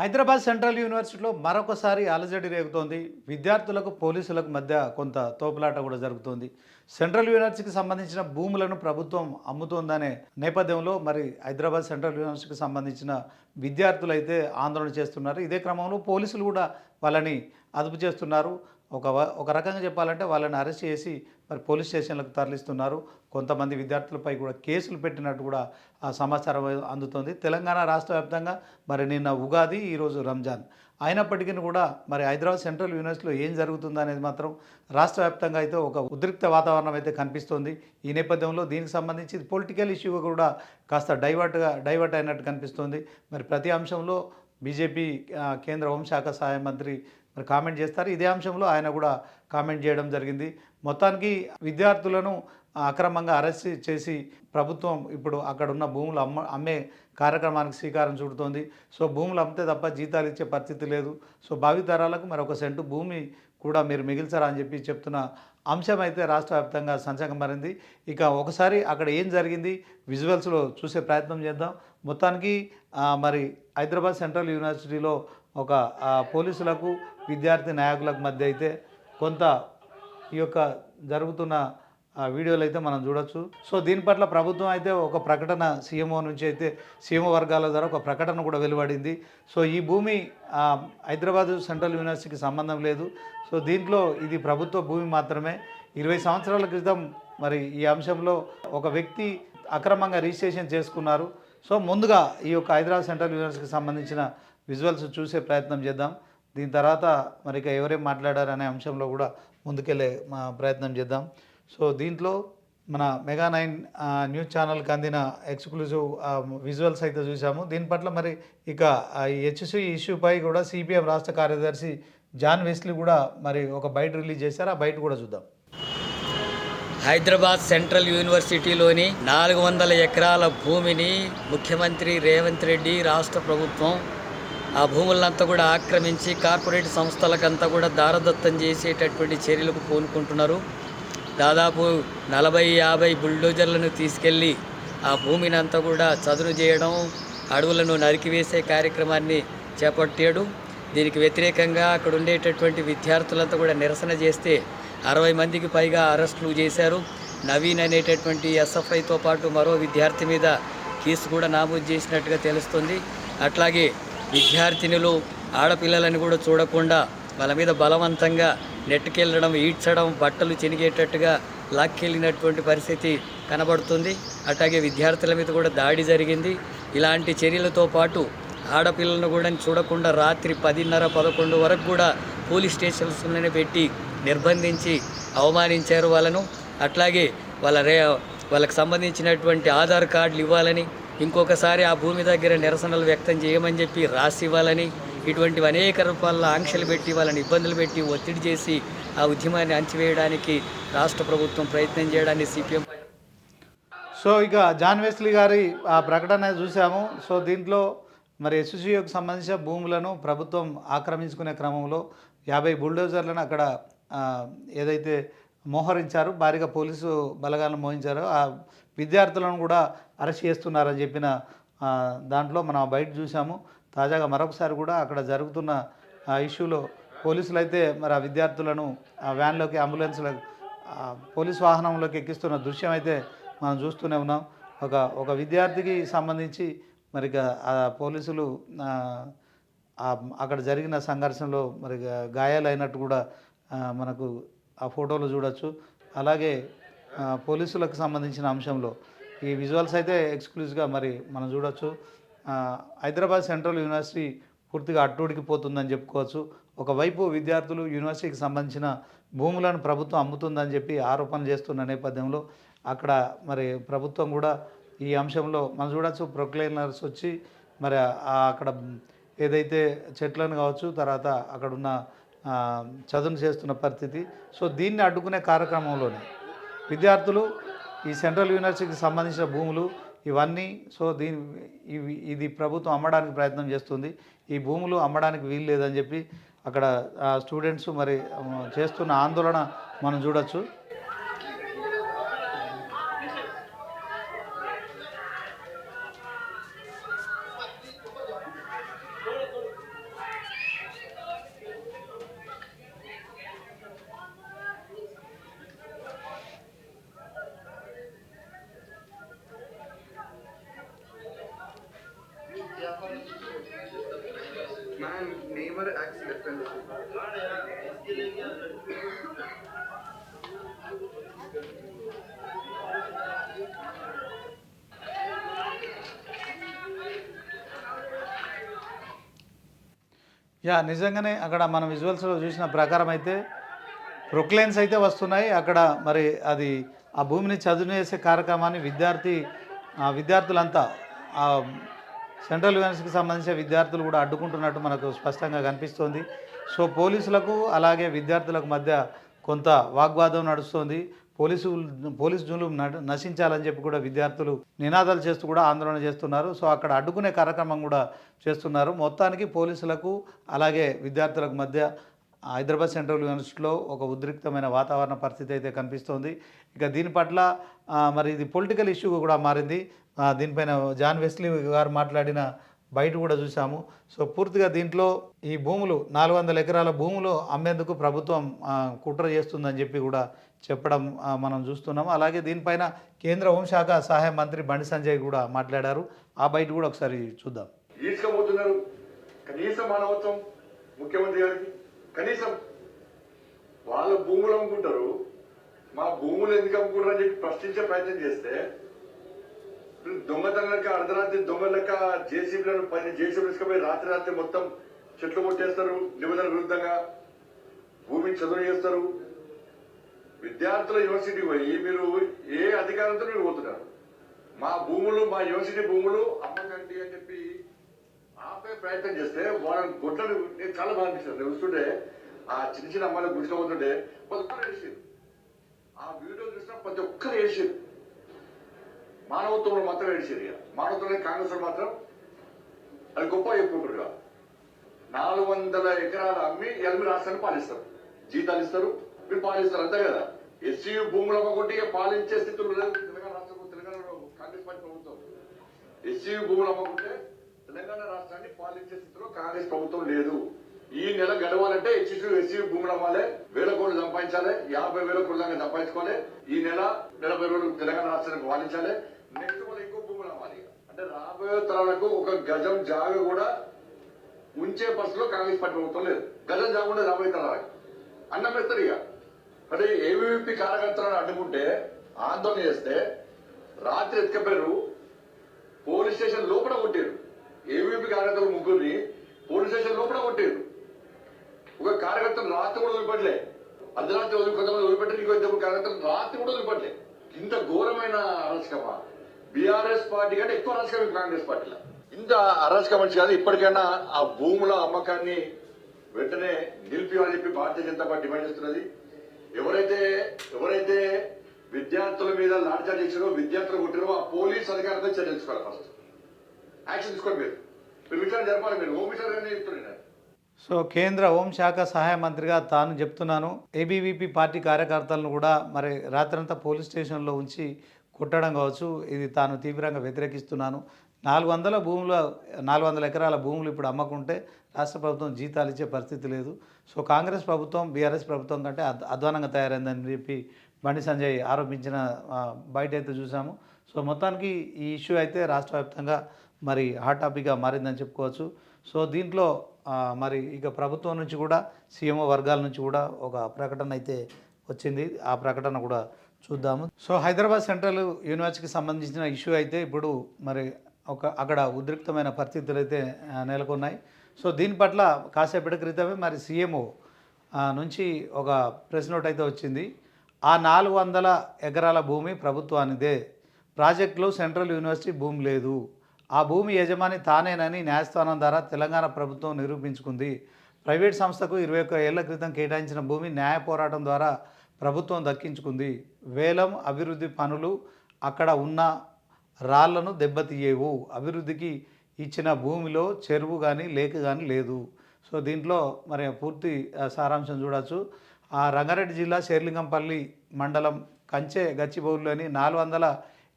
Hyderabad central యూనివర్సిటీలో మరొకసారి అలజడి రేగుతోంది. విద్యార్థులకు పోలీసులకు మధ్య కొంత తోపులాట కూడా జరుగుతోంది. సెంట్రల్ యూనివర్సిటీకి సంబంధించిన భూములను ప్రభుత్వం అమ్ముతోందనే నేపథ్యంలో మరి హైదరాబాద్ సెంట్రల్ యూనివర్సిటీకి సంబంధించిన విద్యార్థులు అయితే ఆందోళన చేస్తున్నారు. ఇదే క్రమంలో పోలీసులు కూడా వాళ్ళని అదుపు చేస్తున్నారు. ఒక ఒక రకంగా చెప్పాలంటే వాళ్ళని అరెస్ట్ చేసి మరి పోలీస్ స్టేషన్లకు తరలిస్తున్నారు. కొంతమంది విద్యార్థులపై కూడా కేసులు పెట్టినట్టు కూడా ఆ సమాచారం అందుతోంది. తెలంగాణ రాష్ట్ర వ్యాప్తంగా మరి నిన్న ఉగాది ఈరోజు రంజాన్. అయినప్పటికీ కూడా మరి హైదరాబాద్ సెంట్రల్ యూనివర్సిటీలో ఏం జరుగుతుంది అనేది మాత్రం రాష్ట్ర వ్యాప్తంగా అయితే ఒక ఉద్రిక్త వాతావరణం అయితే కనిపిస్తోంది. ఈ నేపథ్యంలో దీనికి సంబంధించి పొలిటికల్ ఇష్యూ కూడా కాస్త డైవర్ట్గా డైవర్ట్ అయినట్టు కనిపిస్తోంది. మరి ప్రతి అంశంలో బీజేపీ కేంద్ర హోంశాఖ సహాయ మంత్రి మరి కామెంట్ చేస్తారు. ఇదే అంశంలో ఆయన కూడా కామెంట్ చేయడం జరిగింది. మొత్తానికి విద్యార్థులను అక్రమంగా అరెస్ట్ చేసి ప్రభుత్వం ఇప్పుడు అక్కడ ఉన్న భూములు అమ్మ అమ్మే కార్యక్రమానికి శ్రీకారం చుడుతోంది. సో భూములు అమ్మితే తప్ప జీతాలు ఇచ్చే పరిస్థితి లేదు. సో భావితరాలకు మరి ఒక సెంటు భూమి కూడా మీరు మిగిల్చారా అని చెప్పి చెప్తున్న అంశం అయితే రాష్ట్ర వ్యాప్తంగా సంచకం మారింది. ఇక ఒకసారి అక్కడ ఏం జరిగింది విజువల్స్లో చూసే ప్రయత్నం చేద్దాం. మొత్తానికి మరి హైదరాబాద్ సెంట్రల్ యూనివర్సిటీలో ఒక పోలీసులకు విద్యార్థి నాయకులకు మధ్య అయితే కొంత ఈ యొక్క జరుగుతున్న వీడియోలు అయితే మనం చూడొచ్చు. సో దీని పట్ల ప్రభుత్వం అయితే ఒక ప్రకటన సీఎంఓ నుంచి అయితే సీఎంఓ వర్గాల ద్వారా ఒక ప్రకటన కూడా వెలువడింది. సో ఈ భూమి హైదరాబాదు హైదరాబాద్ సెంట్రల్ యూనివర్సిటీకి సంబంధం లేదు. సో దీంట్లో ఇది ప్రభుత్వ భూమి మాత్రమే. ఇరవై సంవత్సరాల క్రితం మరి ఈ అంశంలో ఒక వ్యక్తి అక్రమంగా రిజిస్ట్రేషన్ చేసుకున్నారు. సో ముందుగా ఈ యొక్క హైదరాబాద్ సెంట్రల్ యూనివర్సిటీకి సంబంధించిన విజువల్స్ చూసే ప్రయత్నం చేద్దాం. దీని తర్వాత మరి ఇక ఎవరేం మాట్లాడారనే అంశంలో కూడా ముందుకెళ్ళే ప్రయత్నం చేద్దాం. సో దీంట్లో మన మెగా నైన్ న్యూస్ ఛానల్కి అందిన ఎక్స్క్లూజివ్ విజువల్స్ అయితే చూసాము. దీని పట్ల మరి ఇక హెచ్సి ఇష్యూపై కూడా సిపిఎం రాష్ట్ర కార్యదర్శి జాన్ వెస్లీ కూడా మరి ఒక బయట రిలీజ్ చేశారు. ఆ బయట కూడా చూద్దాం. హైదరాబాద్ సెంట్రల్ యూనివర్సిటీలోని నాలుగు వందల ఎకరాల భూమిని ముఖ్యమంత్రి రేవంత్ రెడ్డి రాష్ట్ర ప్రభుత్వం ఆ భూములంతా కూడా ఆక్రమించి కార్పొరేట్ సంస్థలకంతా కూడా దారదత్తం చేసేటటువంటి చర్యలకు పూనుకుంటున్నారు. దాదాపు నలభై యాభై బుల్డోజర్లను తీసుకెళ్ళి ఆ భూమిని అంతా కూడా చదును చేయడం అడవులను నరికివేసే కార్యక్రమాన్ని చేపట్టాడు. దీనికి వ్యతిరేకంగా అక్కడ ఉండేటటువంటి విద్యార్థులంతా కూడా నిరసన చేస్తే అరవై మందికి పైగా అరెస్టులు చేశారు. నవీన్ అనేటటువంటి ఎస్ఎఫ్ఐతో పాటు మరో విద్యార్థి మీద కేసు కూడా నామోదు చేసినట్టుగా తెలుస్తుంది. అట్లాగే విద్యార్థినులు ఆడపిల్లలని కూడా చూడకుండా వాళ్ళ మీద బలవంతంగా నెట్టుకెళ్ళడం ఈడ్చడం బట్టలు చినిగేటట్టుగా లాక్కెళ్ళినటువంటి పరిస్థితి కనబడుతుంది. అట్లాగే విద్యార్థుల మీద కూడా దాడి జరిగింది. ఇలాంటి చర్యలతో పాటు ఆడపిల్లలను కూడా చూడకుండా రాత్రి పదిన్నర పదకొండు వరకు కూడా పోలీస్ స్టేషన్స్లోనే పెట్టి నిర్బంధించి అవమానించారు వాళ్ళను. అట్లాగే వాళ్ళ రే వాళ్ళకి సంబంధించినటువంటి ఆధార్ కార్డులు ఇవ్వాలని ఇంకొకసారి ఆ భూమి దగ్గర నిరసనలు వ్యక్తం చేయమని చెప్పి రాసి ఇవ్వాలని ఇటువంటివి అనేక రూపాల్లో ఆంక్షలు పెట్టి వాళ్ళని ఇబ్బందులు పెట్టి ఒత్తిడి చేసి ఆ ఉద్యమాన్ని అణచివేయడానికి రాష్ట్ర ప్రభుత్వం ప్రయత్నం చేయడాన్ని సిపిఎం సో ఇక జాన్ వెస్లీ గారి ఆ ప్రకటన చూసాము. సో దీంట్లో మరి ఎస్సీసీకి సంబంధించిన భూములను ప్రభుత్వం ఆక్రమించుకునే క్రమంలో యాభై బుల్డోజర్లను అక్కడ ఏదైతే మోహరించారు భారీగా పోలీసు బలగాలను మోహించారో ఆ విద్యార్థులను కూడా అరెస్ట్ చేస్తున్నారని చెప్పిన దాంట్లో మనం బయట చూసాము తాజాగా మరొకసారి కూడా అక్కడ జరుగుతున్న ఆ ఇష్యూలో పోలీసులు అయితే మరి ఆ విద్యార్థులను ఆ వ్యాన్లోకి అంబులెన్స్లో పోలీస్ వాహనంలోకి ఎక్కిస్తున్న దృశ్యం అయితే మనం చూస్తూనే ఉన్నాం. ఒక ఒక విద్యార్థికి సంబంధించి మరి ఇక ఆ పోలీసులు అక్కడ జరిగిన సంఘర్షణలో మరి గాయాలైనట్టు కూడా మనకు ఆ ఫోటోలు చూడొచ్చు. అలాగే పోలీసులకు సంబంధించిన అంశంలో ఈ విజువల్స్ అయితే ఎక్స్క్లూజివ్గా మరి మనం చూడొచ్చు. హైదరాబాద్ సెంట్రల్ యూనివర్సిటీ పూర్తిగా అట్టుడికి పోతుందని చెప్పుకోవచ్చు. ఒకవైపు విద్యార్థులు యూనివర్సిటీకి సంబంధించిన భూములను ప్రభుత్వం అమ్ముతుందని చెప్పి ఆరోపణలు చేస్తున్న నేపథ్యంలో అక్కడ మరి ప్రభుత్వం కూడా ఈ అంశంలో మనం చూడవచ్చు ప్రొక్లైనర్స్ వచ్చి మరి అక్కడ ఏదైతే చెట్లను కావచ్చు తర్వాత అక్కడున్న చదును చేస్తున్న పరిస్థితి. సో దీన్ని అడ్డుకునే కార్యక్రమంలోనే విద్యార్థులు ఈ సెంట్రల్ యూనివర్సిటీకి సంబంధించిన భూములు ఇవన్నీ సో దీని ఇవి ఇది ప్రభుత్వం అమ్మడానికి ప్రయత్నం చేస్తుంది. ఈ భూములు అమ్మడానికి వీలు లేదని చెప్పి అక్కడ స్టూడెంట్స్ మరి చేస్తున్న ఆందోళన మనం చూడొచ్చు. యా నిజంగానే అక్కడ మనం విజువల్స్లో చూసిన ప్రకారం అయితే ప్రొక్లైన్స్ అయితే వస్తున్నాయి. అక్కడ మరి అది ఆ భూమిని చదును చేసే కార్యక్రమాన్ని విద్యార్థి ఆ విద్యార్థులంతా ఆ సెంట్రల్ యూనివర్సిటీకి సంబంధించిన విద్యార్థులు కూడా అడ్డుకుంటున్నట్టు మనకు స్పష్టంగా కనిపిస్తోంది. సో పోలీసులకు అలాగే విద్యార్థులకు మధ్య కొంత వాగ్వాదం నడుస్తోంది. పోలీసు పోలీసు జూలు నశించాలని చెప్పి కూడా విద్యార్థులు నినాదాలు చేస్తూ కూడా ఆందోళన చేస్తున్నారు. సో అక్కడ అడ్డుకునే కార్యక్రమం కూడా చేస్తున్నారు. మొత్తానికి పోలీసులకు అలాగే విద్యార్థులకు మధ్య హైదరాబాద్ సెంట్రల్ యూనివర్సిటీలో ఒక ఉద్రిక్తమైన వాతావరణ పరిస్థితి అయితే కనిపిస్తోంది. ఇక దీని పట్ల మరి ఇది పొలిటికల్ ఇష్యూ కూడా మారింది. దీనిపైన జాన్ వెస్లీ గారు మాట్లాడిన బయట కూడా చూసాము. సో పూర్తిగా దీంట్లో ఈ భూములు నాలుగు వందల ఎకరాల భూములు అమ్మేందుకు ప్రభుత్వం కుట్ర చేస్తుందని చెప్పి కూడా చెప్పడం మనం చూస్తున్నాము. అలాగే దీనిపైన కేంద్ర హోంశాఖ సహాయ మంత్రి బండి సంజయ్ కూడా మాట్లాడారు. ఆ బయట కూడా ఒకసారి చూద్దాం. ఈడ్చుకోబోతున్నారు కనీసం మానవత్వం ముఖ్యమంత్రి గారికి. కనీసం వాళ్ళ భూములు అమ్ముకుంటారు. మా భూములు ఎందుకు అమ్ముకుంటారు అని చెప్పి ప్రశ్నించే ప్రయత్నం చేస్తే దొంగతనం లెక్క అర్ధరాత్రి దొంగ లెక్క జేసీబీలను పని జేసీబీ తీసుకుపోయి రాత్రి రాత్రి మొత్తం చెట్లు కొట్టేస్తారు. నిబంధనల విరుద్ధంగా భూమిని చదువు చేస్తారు. విద్యార్థుల యూనివర్సిటీ పోయి మీరు ఏ అధికారంతో మీరు పోతున్నారు? మా భూములు మా యూనివర్సిటీ భూములు అమ్మకండి అని చెప్పి ఆపే ప్రయత్నం చేస్తే వాళ్ళని గుడ్లను నేను చాలా బాగా చూస్తుంటే ఆ చిన్న చిన్న అమ్మాయిలు గుడిసుకోబోతుంటే ప్రతి ఒక్కరు ఏడిచారు. ఆ వీడియో చూసిన ప్రతి ఒక్కరు ఏడిచారు. మానవత్వంలో మాత్రం ఏడిచారు ఇక. మానవత్వంలో కాంగ్రెస్ మాత్రం అది గొప్ప చెప్పుకుంటారు నాలుగు వందల ఎకరాలు అమ్మి ఎనిమిది రాష్ట్రాన్ని పాలిస్తారు. జీతాలు ఇస్తారు. మీరు పాలిస్తారు అంతే కదా. ఎస్సీ భూములు అమ్మకుంటే ఇక పాలించే స్థితిలో లేదు తెలంగాణ రాష్ట్రం తెలంగాణలో కాంగ్రెస్ పార్టీ ప్రభుత్వం. ఎస్సీ భూములు అమ్మకుంటే తెలంగాణ రాష్ట్రాన్ని పాలించే స్థితిలో కాంగ్రెస్ ప్రభుత్వం లేదు. ఈ నెల గడవాలంటే ఎస్సీ ఎస్సీ భూములు అమ్మాలి వేల కోట్లు సంపాదించాలి. యాభై వేల కోట్ల దాకా సంపాదించుకోవాలి. ఈ నెల నలభై రోజులు తెలంగాణ రాష్ట్రానికి పాలించాలి. నెక్స్ట్ మళ్ళీ ఇంకో భూములు అమ్మాలి అంటే రాబోయే తరాలకు ఒక గజం జాగ కూడా ఉంచే బస్సులో కాంగ్రెస్ పార్టీ ప్రభుత్వం లేదు. గజం జాగకుండా రాబోయే తరాలకు. అన్నం పెడతారు ఇక. అంటే ఏవీపీ కార్యకర్తలను అడ్డుకుంటే ఆందోళన చేస్తే రాత్రి ఎత్తుకపోయారు పోలీస్ స్టేషన్ లోపల కొట్టారు ఏవీపీ కార్యకర్తలు ముగ్గురిని పోలీస్ స్టేషన్ లోపల కొట్టారు ఒక కార్యకర్తలు రాత్రి కూడా వదిలిపెట్టలే. అర్ధరాత్రి వదిలి కొంతమంది వదిలిపెట్టారు ఇంకో ఇద్దరు కార్యకర్తలు రాత్రి కూడా వదిలిపెట్టలే. ఇంత ఘోరమైన అరాచకమా? బీఆర్ఎస్ పార్టీ కంటే ఎక్కువ అరాచకం కాంగ్రెస్ పార్టీలో. ఇంత అరాచకం మనిషి కాదు ఇప్పటికైనా ఆ భూముల అమ్మకాన్ని వెంటనే నిలిపియాలని చెప్పి భారతీయ జనతా పార్టీ డిమాండ్ చేస్తున్నది. ఎవరైతే ఎవరైతే విద్యార్థుల మీద లాఠీచార్జ్ చేసారో విద్యార్థులు కొట్టారో ఆ పోలీస్ అధికారులపై చర్య తీసుకోవాలి ఫస్ట్ యాక్షన్ తీసుకోండి మీరు. మీరు విచారణ జరపాలి మీరు. హోమ్ విచారణ గారిని చెప్తున్నాను సో కేంద్ర హోంశాఖ సహాయ మంత్రిగా తాను చెప్తున్నాను. ఏబీవీపీ పార్టీ కార్యకర్తలను కూడా మరి రాత్రంతా పోలీస్ స్టేషన్లో ఉంచి కొట్టడం కావచ్చు. ఇది తాను తీవ్రంగా వ్యతిరేకిస్తున్నాను. నాలుగు వందల భూముల నాలుగు వందల ఎకరాల భూములు ఇప్పుడు అమ్మకుంటే రాష్ట్ర ప్రభుత్వం జీతాలు ఇచ్చే పరిస్థితి లేదు. సో కాంగ్రెస్ ప్రభుత్వం బీఆర్ఎస్ ప్రభుత్వం కంటే అద్ అధ్వానంగా తయారైందని చెప్పి బండి సంజయ్ ఆరోపించిన బయట అయితే చూసాము. సో మొత్తానికి ఈ ఇష్యూ అయితే రాష్ట్ర వ్యాప్తంగా మరి హాట్ టాపిక్గా మారిందని చెప్పుకోవచ్చు. సో దీంట్లో మరి ఇక ప్రభుత్వం నుంచి కూడా సీఎంఓ వర్గాల నుంచి కూడా ఒక ప్రకటన అయితే వచ్చింది. ఆ ప్రకటన కూడా చూద్దాము. సో హైదరాబాద్ సెంట్రల్ యూనివర్సిటీకి సంబంధించిన ఇష్యూ అయితే ఇప్పుడు మరి ఒక అక్కడ ఉద్రిక్తమైన పరిస్థితులు అయితే నెలకొన్నాయి. సో దీని పట్ల కాసేపటి క్రితమే మరి సీఎంఓ నుంచి ఒక ప్రెస్ నోట్ అయితే వచ్చింది. ఆ నాలుగు వందల ఎకరాల భూమి ప్రభుత్వానిదే. ప్రాజెక్టులో సెంట్రల్ యూనివర్సిటీ భూమి లేదు. ఆ భూమి యజమాని తానేనని న్యాయస్థానం ద్వారా తెలంగాణ ప్రభుత్వం నిరూపించుకుంది. ప్రైవేట్ సంస్థకు ఇరవై ఒక్క ఏళ్ళ క్రితం కేటాయించిన భూమి న్యాయ పోరాటం ద్వారా ప్రభుత్వం దక్కించుకుంది. వేలం అభివృద్ధి పనులు అక్కడ ఉన్న రాళ్ళను దెబ్బతీయవు. అభివృద్ధికి ఇచ్చిన భూమిలో చెరువు కానీ లేక్ కానీ లేదు. సో దీంట్లో మరి పూర్తి సారాంశం చూడవచ్చు ఆ రంగారెడ్డి జిల్లా శేర్లింగంపల్లి మండలం కంచె గచ్చిబౌలిలోని నాలుగు వందల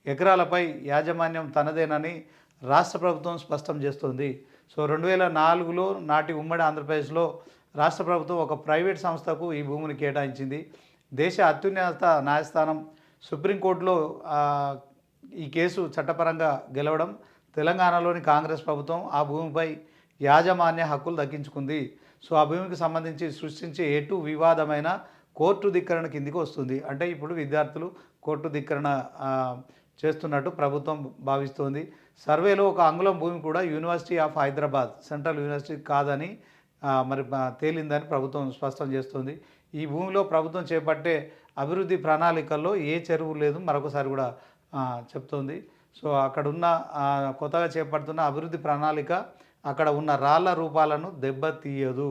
ఎకరాలపై యాజమాన్యం తనదేనని రాష్ట్ర ప్రభుత్వం స్పష్టం చేస్తోంది. సో రెండు వేల నాలుగులో నాటి ఉమ్మడి ఆంధ్రప్రదేశ్లో రాష్ట్ర ప్రభుత్వం ఒక ప్రైవేట్ సంస్థకు ఈ భూమిని కేటాయించింది. దేశ అత్యున్నత న్యాయస్థానం సుప్రీంకోర్టులో ఈ కేసు చట్టపరంగా గెలవడం తెలంగాణలోని కాంగ్రెస్ ప్రభుత్వం ఆ భూమిపై యాజమాన్య హక్కులు దక్కించుకుంది. సో ఆ భూమికి సంబంధించి సృష్టించే ఎటు వివాదమైన కోర్టు ధిక్కరణ కిందికి వస్తుంది. అంటే ఇప్పుడు విద్యార్థులు కోర్టు ధిక్కరణ చేస్తున్నట్టు ప్రభుత్వం భావిస్తోంది. సర్వేలో ఒక అంగుళం భూమి కూడా university of Hyderabad central university కాదని మరి తేలిందని ప్రభుత్వం స్పష్టం చేస్తుంది. ఈ భూమిలో ప్రభుత్వం చేపట్టే అభివృద్ధి ప్రణాళికల్లో ఏ చెరువు లేదు. మరొకసారి కూడా చెప్తోంది. సో అక్కడ ఉన్న కొత్తగా చేపడుతున్న అభివృద్ధి ప్రణాళిక అక్కడ ఉన్న రాళ్ళ రూపాలను దెబ్బతీయదు.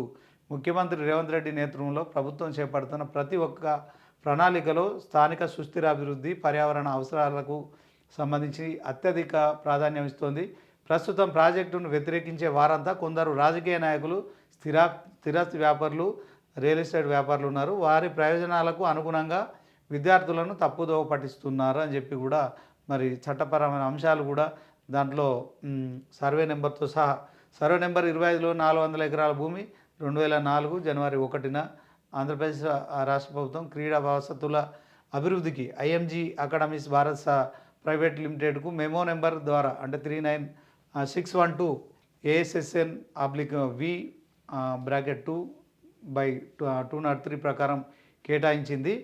ముఖ్యమంత్రి రేవంత్ రెడ్డి నేతృత్వంలో ప్రభుత్వం చేపడుతున్న ప్రతి ఒక్క ప్రణాళికలో స్థానిక సుస్థిర అభివృద్ధి పర్యావరణ అవసరాలకు సంబంధించి అత్యధిక ప్రాధాన్యం ఇస్తోంది. ప్రస్తుతం ప్రాజెక్టును వ్యతిరేకించే వారంతా కొందరు రాజకీయ నాయకులు స్థిరా స్థిరాస్తి వ్యాపారులు రియల్ ఎస్టేట్ వ్యాపారులు ఉన్నారు. వారి ప్రయోజనాలకు అనుగుణంగా విద్యార్థులను తప్పుదోవ పట్టిస్తున్నారు అని చెప్పి కూడా మరి చట్టపరమైన అంశాలు కూడా దాంట్లో సర్వే నెంబర్తో సహా సర్వే నెంబర్ ఇరవై ఐదులో నాలుగు వందల ఎకరాల భూమి రెండు వేల నాలుగు జనవరి ఒకటిన ఆంధ్రప్రదేశ్ రాష్ట్ర ప్రభుత్వం క్రీడా వసతుల అభివృద్ధికి ఐఎంజీ అకాడమీస్ భారత్ సహా ప్రైవేట్ లిమిటెడ్కు మెమో నెంబర్ ద్వారా అంటే three nine six one two ASSN oblique V bracket two by two nought three ప్రకారం కేటాయించింది.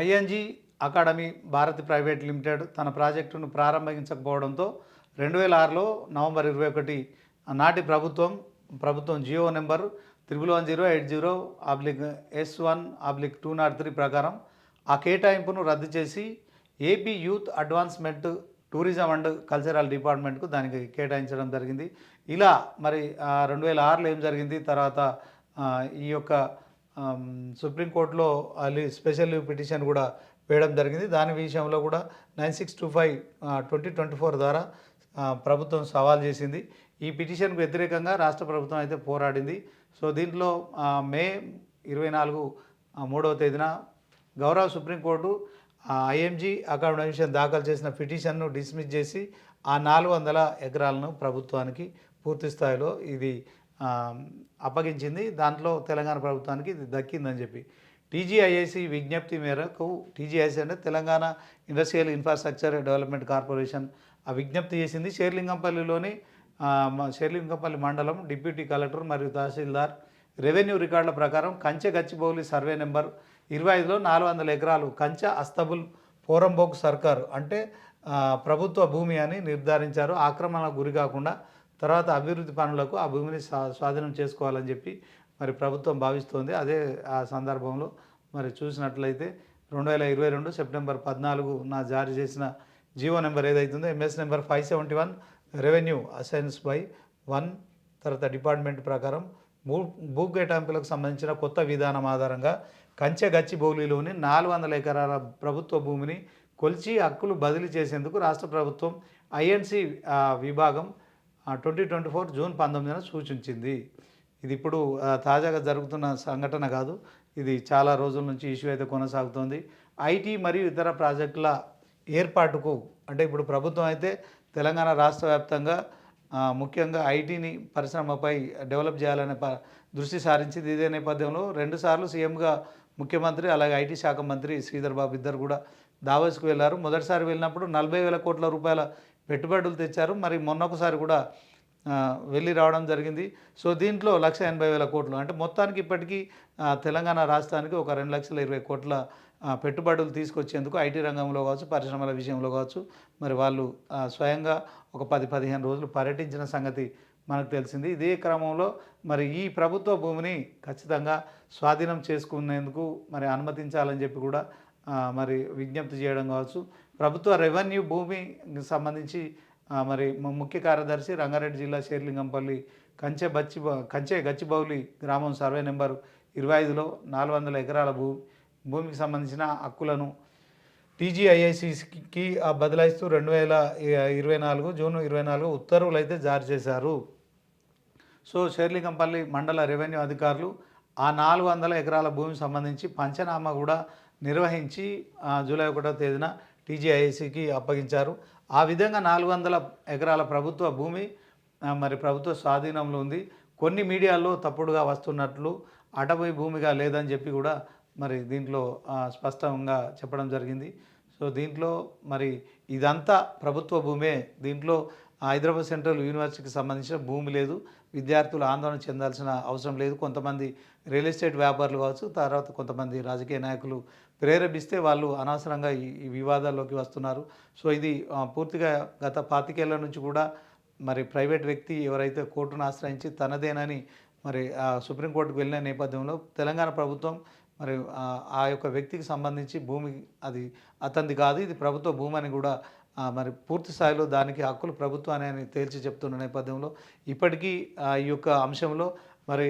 ING academy Bharat private limited తన ప్రాజెక్టును ప్రారంభించకపోవడంతో రెండు వేల ఆరులో నవంబర్ ఇరవై ఒకటి నాటి ప్రభుత్వం ప్రభుత్వం GO number triple one zero eight zero oblique S one oblique two nought three ప్రకారం ఆ కేటాయింపును రద్దు చేసి AP youth advancement tourism and cultural డిపార్ట్మెంట్కు దానికి కేటాయించడం జరిగింది. ఇలా మరి రెండు వేల ఆరులో ఏం జరిగింది? తర్వాత ఈ యొక్క సుప్రీంకోర్టులో అది స్పెషల్ లీవ్ పిటిషన్ కూడా వేయడం జరిగింది. దాని విషయంలో కూడా nine six two five twenty twenty four ద్వారా ప్రభుత్వం సవాల్ చేసింది. ఈ పిటిషన్కు వ్యతిరేకంగా రాష్ట్ర ప్రభుత్వం అయితే పోరాడింది. సో దీంట్లో మే ఇరవై నాలుగు మూడవ తేదీన గౌరవ సుప్రీంకోర్టు ఐఎంజీ అకామిడేషన్ దాఖలు చేసిన పిటిషన్ను డిస్మిస్ చేసి ఆ నాలుగు వందల ఎకరాలను ప్రభుత్వానికి పూర్తి స్థాయిలో ఇది అప్పగించింది. దాంట్లో తెలంగాణ ప్రభుత్వానికి ఇది దక్కిందని చెప్పి. టీజీఐఐసి విజ్ఞప్తి మేరకు టీజీఐసి అంటే Telangana industrial infrastructure development corporation ఆ విజ్ఞప్తి చేసింది. షేర్లింగంపల్లిలోని షేర్లింగంపల్లి మండలం డిప్యూటీ కలెక్టర్ మరియు తహసీల్దార్ రెవెన్యూ రికార్డుల ప్రకారం కంచె గచ్చిబౌలి సర్వే నెంబర్ ఇరవై ఐదులో నాలుగు వందల ఎకరాలు కంచె అస్తబుల్ పోరంబోక్ సర్కారు అంటే ప్రభుత్వ భూమి అని నిర్ధారించారు. ఆక్రమణకు గురి కాకుండా తర్వాత అభివృద్ధి పనులకు ఆ భూమిని స్వా- స్వాధీనం చేసుకోవాలని చెప్పి మరి ప్రభుత్వం భావిస్తోంది. అదే ఆ సందర్భంలో మరి చూసినట్లయితే రెండు వేల ఇరవై రెండు సెప్టెంబర్ పద్నాలుగు నా జారీ చేసిన జీవో నెంబర్ ఏదైతుందో MS number five seventy one revenue assigns by one తర్వాత డిపార్ట్మెంట్ ప్రకారం భూ భూ కేటాయింపులకు సంబంధించిన కొత్త విధానం ఆధారంగా కంచె గచ్చి బౌలిలోని నాలుగు వందల ఎకరాల ప్రభుత్వ భూమిని కొలిచి హక్కులు బదిలీ చేసేందుకు రాష్ట్ర ప్రభుత్వం ఐఎన్సి విభాగం ట్వంటీ ట్వంటీ ఫోర్ జూన్ పంతొమ్మిదిన సూచించింది. ఇది ఇప్పుడు తాజాగా జరుగుతున్న సంఘటన కాదు. ఇది చాలా రోజుల నుంచి ఇష్యూ అయితే కొనసాగుతోంది. ఐటీ మరియు ఇతర ప్రాజెక్టుల ఏర్పాటుకు అంటే ఇప్పుడు ప్రభుత్వం అయితే తెలంగాణ రాష్ట్ర వ్యాప్తంగా ముఖ్యంగా ఐటీని పరిశ్రమపై డెవలప్ చేయాలనే ప దృష్టి సారించింది. ఇదే నేపథ్యంలో రెండుసార్లు సీఎంగా ముఖ్యమంత్రి అలాగే ఐటీ శాఖ మంత్రి శ్రీధర్ బాబు ఇద్దరు కూడా దావోస్కు వెళ్ళారు మొదటిసారి వెళ్ళినప్పుడు నలభై వేల కోట్ల రూపాయల పెట్టుబడులు తెచ్చారు. మరి మొన్నొకసారి కూడా వెళ్ళి రావడం జరిగింది. సో దీంట్లో లక్ష ఎనభై వేల కోట్లు. అంటే మొత్తానికి ఇప్పటికీ తెలంగాణ రాష్ట్రానికి ఒక రెండు లక్షల ఇరవై కోట్ల పెట్టుబడులు తీసుకొచ్చేందుకు ఐటీ రంగంలో కావచ్చు పరిశ్రమల విషయంలో కావచ్చు మరి వాళ్ళు స్వయంగా ఒక పది పదిహేను రోజులు పర్యటించిన సంగతి మనకు తెలిసింది. ఇదే క్రమంలో మరి ఈ ప్రభుత్వ భూమిని ఖచ్చితంగా స్వాధీనం చేసుకునేందుకు మరి అనుమతించాలని చెప్పి కూడా మరి విజ్ఞప్తి చేయడం కావచ్చు. ప్రభుత్వ రెవెన్యూ భూమి సంబంధించి మరి ముఖ్య కార్యదర్శి రంగారెడ్డి జిల్లా షేర్లింగంపల్లి కంచె బచ్చి కంచె గచ్చిబౌలి గ్రామం సర్వే నెంబర్ ఇరవై ఐదులో నాలుగు వందల ఎకరాల భూ భూమికి సంబంధించిన హక్కులను టీజీఐఐసికి బదలాయిస్తూ రెండు వేల ఇరవై నాలుగు జూన్ ఇరవై నాలుగు ఉత్తర్వులు అయితే జారీ చేశారు. సో షేర్లింగంపల్లి మండల రెవెన్యూ అధికారులు ఆ నాలుగు వందల ఎకరాల భూమికి సంబంధించి పంచనామా కూడా నిర్వహించి జూలై ఒకటో తేదీన టీజీఐసికి అప్పగించారు. ఆ విధంగా నాలుగు వందల ఎకరాల ప్రభుత్వ భూమి మరి ప్రభుత్వ స్వాధీనంలో ఉంది. కొన్ని మీడియాల్లో తప్పుడుగా వస్తున్నట్లు అటవీ భూమిగా లేదని చెప్పి కూడా మరి దీంట్లో స్పష్టంగా చెప్పడం జరిగింది. సో దీంట్లో మరి ఇదంతా ప్రభుత్వ భూమే. దీంట్లో హైదరాబాద్ సెంట్రల్ యూనివర్సిటీకి సంబంధించిన భూమి లేదు. విద్యార్థులు ఆందోళన చెందాల్సిన అవసరం లేదు. కొంతమంది రియల్ ఎస్టేట్ వ్యాపారులు కావచ్చు తర్వాత కొంతమంది రాజకీయ నాయకులు ప్రేరేపిస్తే వాళ్ళు అనవసరంగా ఈ వివాదాల్లోకి వస్తున్నారు. సో ఇది పూర్తిగా గత పాతికేళ్ళ నుంచి కూడా మరి ప్రైవేట్ వ్యక్తి ఎవరైతే కోర్టును ఆశ్రయించి తనదేనని మరి ఆ సుప్రీంకోర్టుకు వెళ్ళిన నేపథ్యంలో తెలంగాణ ప్రభుత్వం మరి ఆ- యొక్క వ్యక్తికి సంబంధించి భూమి అది అతనిది కాదు ఇది ప్రభుత్వ భూమి అని కూడా మరి పూర్తి స్థాయిలో దానికి హక్కులు ప్రభుత్వాన్ని అని తేల్చి చెప్తున్న నేపథ్యంలో ఇప్పటికీ ఈ యొక్క అంశంలో మరి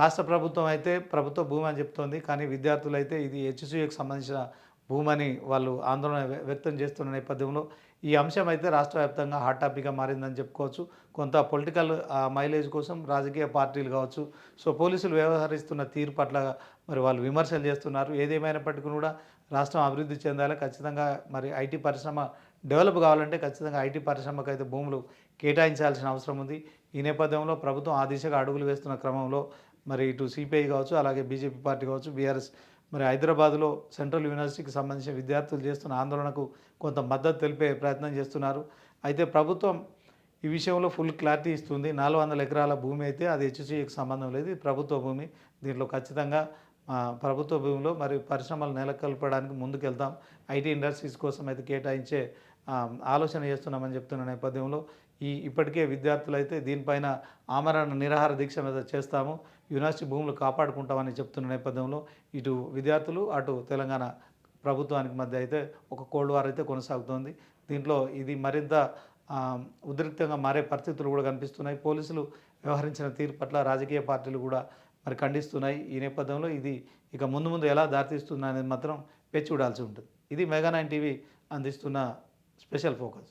రాష్ట్ర ప్రభుత్వం అయితే ప్రభుత్వ భూమి అని చెప్తోంది. కానీ విద్యార్థులు అయితే ఇది హెచ్సియుకి సంబంధించిన భూమని వాళ్ళు ఆందోళన వ్య- వ్యక్తం చేస్తున్న నేపథ్యంలో ఈ అంశం అయితే రాష్ట్ర వ్యాప్తంగా హాట్ టాపిక్గా మారిందని చెప్పుకోవచ్చు. కొంత పొలిటికల్ మైలేజ్ కోసం రాజకీయ పార్టీలు కావచ్చు. సో పోలీసులు వ్యవహరిస్తున్న తీరు పట్ల మరి వాళ్ళు విమర్శలు చేస్తున్నారు. ఏదేమైనప్పటికీ కూడా రాష్ట్రం అభివృద్ధి చెందాలి. ఖచ్చితంగా మరి ఐటీ పరిశ్రమ డెవలప్ కావాలంటే ఖచ్చితంగా ఐటీ పరిశ్రమకు అయితే భూములు కేటాయించాల్సిన అవసరం ఉంది. ఈ నేపథ్యంలో ప్రభుత్వం ఆ దిశగా అడుగులు వేస్తున్న క్రమంలో మరి ఇటు సిపిఐ కావచ్చు అలాగే బీజేపీ పార్టీ కావచ్చు బీఆర్ఎస్ మరి హైదరాబాద్లో సెంట్రల్ యూనివర్సిటీకి సంబంధించిన విద్యార్థులు చేస్తున్న ఆందోళనకు కొంత మద్దతు తెలిపే ప్రయత్నం చేస్తున్నారు. అయితే ప్రభుత్వం ఈ విషయంలో ఫుల్ క్లారిటీ ఇస్తుంది. నాలుగు వందల ఎకరాల భూమి అయితే అది హెచ్సికి సంబంధం లేదు. ప్రభుత్వ భూమి దీంట్లో ఖచ్చితంగా ప్రభుత్వ భూమిలో మరి పరిశ్రమలు నెలకొల్పడానికి ముందుకెళ్తాం. ఐటీ ఇండస్ట్రీస్ కోసం అయితే కేటాయించే ఆలోచన చేస్తున్నామని చెప్తున్న నేపథ్యంలో ఈ ఇప్పటికే విద్యార్థులు అయితే దీనిపైన ఆమరణ నిరాహార దీక్ష మీద చేస్తాము. యూనివర్సిటీ భూములు కాపాడుకుంటామని చెప్తున్న నేపథ్యంలో ఇటు విద్యార్థులు అటు తెలంగాణ ప్రభుత్వానికి మధ్య అయితే ఒక కోల్డ్ వార్ అయితే కొనసాగుతోంది. దీంట్లో ఇది మరింత ఉద్రిక్తంగా మారే పరిస్థితులు కూడా కనిపిస్తున్నాయి. పోలీసులు వ్యవహరించిన తీరు పట్ల రాజకీయ పార్టీలు కూడా మరి ఖండిస్తున్నాయి. ఈ నేపథ్యంలో ఇది ఇక ముందు ముందు ఎలా దారితీస్తుంది అనేది మాత్రం పెంచి చూడాల్సి ఉంటుంది. ఇది మెగా నైన్ టీవీ అందిస్తున్న స్పెషల్ ఫోకస్.